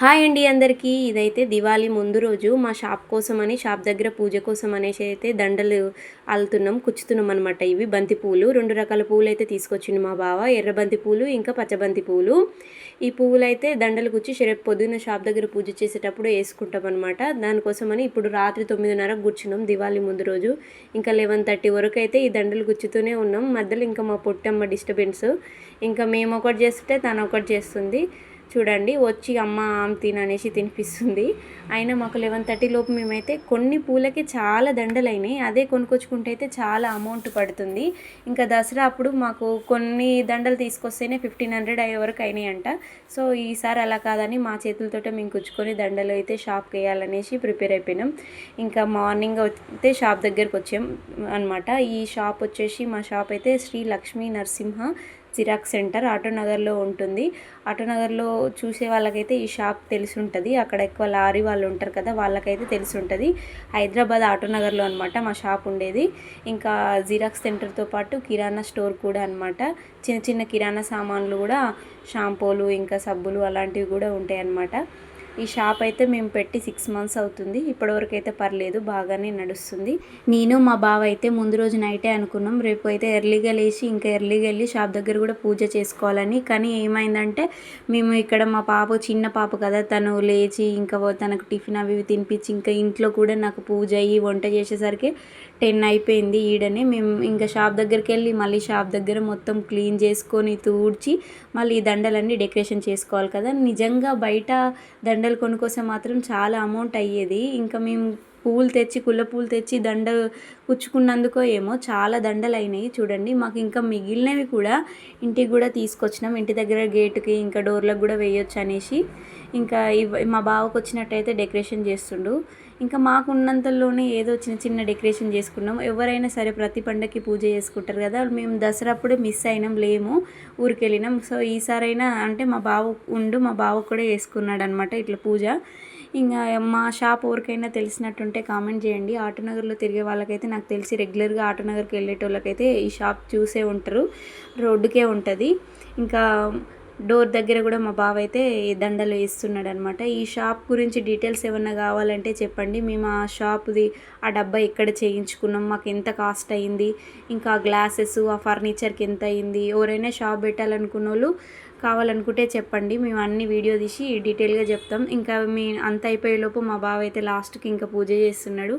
Hi అండి అందరికీ. ఇదైతే దివాళీ ముందు రోజు మా షాప్ కోసం అని షాప్ దగ్గర పూజ కోసం అనేసి అయితే దండలు అల్లుతున్నాం కుచ్చుతున్నాం అనమాట ఇవి. బంతి పూలు రెండు రకాల పూలు అయితే తీసుకొచ్చిండు మా బావ. ఎర్ర బంతి పూలు ఇంకా పచ్చబంతి పూలు. ఈ పువ్వులు అయితే దండలు కుచ్చి రేపు పొద్దున్న షాప్ దగ్గర పూజ చేసేటప్పుడు వేసుకుంటాం అనమాట దానికోసమని ఇప్పుడు రాత్రి తొమ్మిదిన్నరకు కూర్చున్నాం దివాళీ ముందు రోజు. ఇంకా లెవెన్ థర్టీ వరకు అయితే ఈ దండలు గుచ్చుతూనే ఉన్నాం. మధ్యలో ఇంకా మా పొట్టమ్మ డిస్టర్బెన్స్. ఇంకా మేము ఒకటి చేస్తుంటే తను ఒకటి చేస్తుంది. చూడండి వచ్చి అమ్మ ఆమ్ తిన అనేసి తినిపిస్తుంది. అయినా మాకు లెవెన్ థర్టీ లోపు మేమైతే కొన్ని పూలకి చాలా దండలు అయినాయి అదే కొనుకొచ్చుకుంటే అయితే చాలా అమౌంట్ పడుతుంది. ఇంకా దసరా అప్పుడు మాకు కొన్ని దండలు తీసుకొస్తేనే ఫిఫ్టీన్ హండ్రెడ్ అయ్యే వరకు అయినాయి అంట సో ఈసారి అలా కాదని మా చేతులతోటే మేము కుచ్చుకొని దండలు అయితే షాప్కి వేయాలనేసి ప్రిపేర్ అయిపోయినాం. ఇంకా మార్నింగ్ అయితే షాప్ దగ్గరకు వచ్చాం అనమాట ఈ షాప్ వచ్చేసి మా షాప్ అయితే శ్రీ లక్ష్మీ నరసింహ జిరాక్స్ సెంటర్ ఆటోనగర్లో ఉంటుంది. ఆటోనగర్లో చూసే వాళ్ళకైతే ఈ షాప్ తెలిసి ఉంటుంది అక్కడ ఎక్కువ లారీ వాళ్ళు ఉంటారు కదా వాళ్ళకైతే తెలిసి ఉంటుంది హైదరాబాద్ ఆటోనగర్లో అనమాట మా షాప్ ఉండేది. ఇంకా జిరాక్స్ సెంటర్తో పాటు కిరాణా స్టోర్ కూడా అనమాట చిన్న చిన్న కిరాణా సామాన్లు కూడా షాంపూలు ఇంకా సబ్బులు అలాంటివి కూడా ఉంటాయి అన్నమాట ఈ షాప్ అయితే మేము పెట్టి సిక్స్ మంత్స్ అవుతుంది. ఇప్పటివరకు అయితే పర్లేదు బాగానే నడుస్తుంది. నేను మా బావ అయితే ముందు రోజు నైటే అనుకున్నాం. రేపు అయితే ఎర్లీగా లేచి ఇంకా ఎర్లీగా వెళ్ళి షాప్ దగ్గర కూడా పూజ చేసుకోవాలని. కానీ ఏమైందంటే మేము ఇక్కడ మా పాప చిన్న పాప కదా తను లేచి ఇంకా తనకు టిఫిన్ అవి ఇవి తినిపించి ఇంకా ఇంట్లో కూడా నాకు పూజ అయ్యి వంట చేసేసరికి టెన్ అయిపోయింది ఈడనే. మేము ఇంకా షాప్ దగ్గరికి వెళ్ళి మళ్ళీ షాప్ దగ్గర మొత్తం క్లీన్ చేసుకొని తూడ్చి మళ్ళీ ఈ దండలన్నీ డెకరేషన్ చేసుకోవాలి కదా. నిజంగా బయట దండ దండలు కొనుక్కోసం మాత్రం చాలా అమౌంట్ అయ్యేది. ఇంకా మేము పువ్వులు తెచ్చి కుల్ల పువ్వులు తెచ్చి దండ కుచ్చుకున్నందుకో ఏమో చాలా దండలు అయినాయి చూడండి మాకు ఇంకా మిగిలినవి కూడా ఇంటికి కూడా తీసుకొచ్చినాం. ఇంటి దగ్గర గేటుకి ఇంకా డోర్లకు కూడా వేయొచ్చు అనేసి. ఇంకా ఇవి మా బావకు వచ్చినట్టయితే డెకరేషన్ చేస్తుండు. ఇంకా మాకు ఉన్నంతలోనే ఏదో చిన్న చిన్న డెకరేషన్ చేసుకున్నాం. ఎవరైనా సరే ప్రతి పండగకి పూజ చేసుకుంటారు కదా. మేము దసరా అప్పుడు మిస్ అయినాం లేము ఊరికి వెళ్ళినాం సో ఈసారైనా అంటే మా బావ ఉండు మా బావ కూడా వేసుకున్నాడు అనమాట ఇట్లా పూజ. ఇంకా మా షాప్ ఎవరికైనా తెలిసినట్టుంటే కామెంట్ చేయండి. ఆటోనగర్లో తిరిగే వాళ్ళకైతే నాకు తెలిసి రెగ్యులర్గా ఆటోనగర్కి వెళ్ళేటోళ్ళకైతే ఈ షాప్ చూసే ఉంటారు. రోడ్డుకే ఉంటుంది. ఇంకా డోర్ దగ్గర కూడా మా బావ అయితే దండలు వేస్తున్నాడు అనమాట ఈ షాప్ గురించి డీటెయిల్స్ ఏమన్నా కావాలంటే చెప్పండి. మేము ఆ షాప్ది ఆ డబ్బా ఎక్కడ చేయించుకున్నాం మాకు ఎంత కాస్ట్ అయింది ఇంకా గ్లాసెస్ ఆ ఫర్నిచర్కి ఎంత అయింది ఎవరైనా షాప్ పెట్టాలనుకున్న వాళ్ళు కావాలనుకుంటే చెప్పండి. మేము అన్ని వీడియో తీసి డీటెయిల్గా చెప్తాం. ఇంకా మీ అంత అయిపోయేలోపు మా బావ అయితే లాస్ట్కి ఇంకా పూజ చేస్తున్నాడు.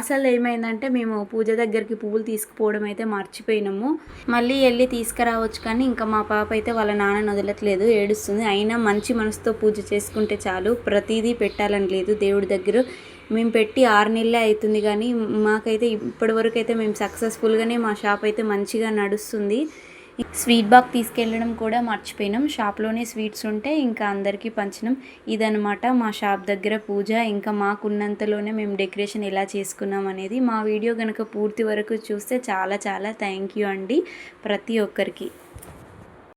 అసలు ఏమైందంటే మేము పూజ దగ్గరికి పువ్వులు తీసుకుపోవడం అయితే మర్చిపోయినాము. మళ్ళీ వెళ్ళి తీసుకురావచ్చు కానీ ఇంకా మా పాప అయితే వాళ్ళ నాన్న వదలట్లేదు ఏడుస్తుంది. అయినా మంచి మనసుతో పూజ చేసుకుంటే చాలు. ప్రతిదీ పెట్టాలని లేదు దేవుడి దగ్గర. మేము పెట్టి ఆరు నెలలే అవుతుంది కానీ మాకైతే ఇప్పటివరకు అయితే మేము సక్సెస్ఫుల్గానే మా షాప్ అయితే మంచిగా నడుస్తుంది. స్వీట్ బాక్ తీసుకెళ్ళడం కూడా మర్చిపోయినాం. షాప్లోనే స్వీట్స్ ఉంటే ఇంకా అందరికీ పంచినాం. ఇదనమాట మా షాప్ దగ్గర పూజ. ఇంకా మాకున్నంతలోనే మేము డెకరేషన్ ఎలా చేసుకున్నాం అనేది మా వీడియో కనుక పూర్తి వరకు చూస్తే చాలా చాలా థ్యాంక్ యూ అండి ప్రతి ఒక్కరికి.